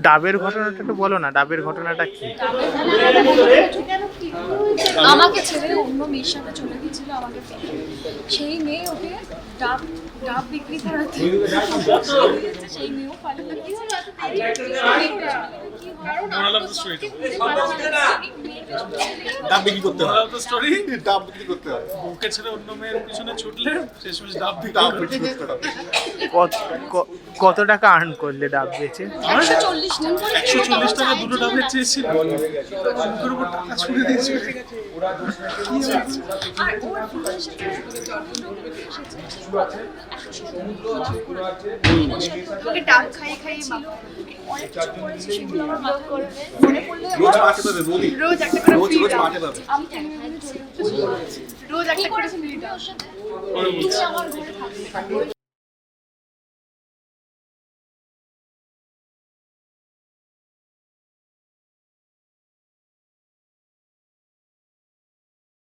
ডাবের ঘটনাটা একটু বলো না, ডাবের ঘটনাটা কি? আমাকে ছেড়ে অন্য মেয়ের সাথে চলে গিয়েছিল আমাকে সেই মেয়ে ওকে ডাব ডাব বিক্রি করাতে সেই মেয়েও পালিয়ে ডাব বিক্রি করতে হয়। স্টোরি ডাব বিক্রি করতে হয়। বউকে ছেড়ে অন্য মেয়ের পিছনে ছুটলে শেষমেশ ডাব বিক্রি ডাব করে। বিক্রি করতে হবে। কত কত টাকা আর্ন করলে ডাব বেচে? একশো চল্লিশ টাকা। দুটো ডাবের চেয়েছিল মুখের উপর টাকা ছুড়ে দিয়েছিল ডাব খাইয়ে ছিল অনেক কিছু করেছে সেগুলো আমার মাথা করে মনে পড়লে রোজ একটা করে রোজ। মাঠে পাবে আমি রোজ একটা করে free ডাব। আমার ঘরে থাকবে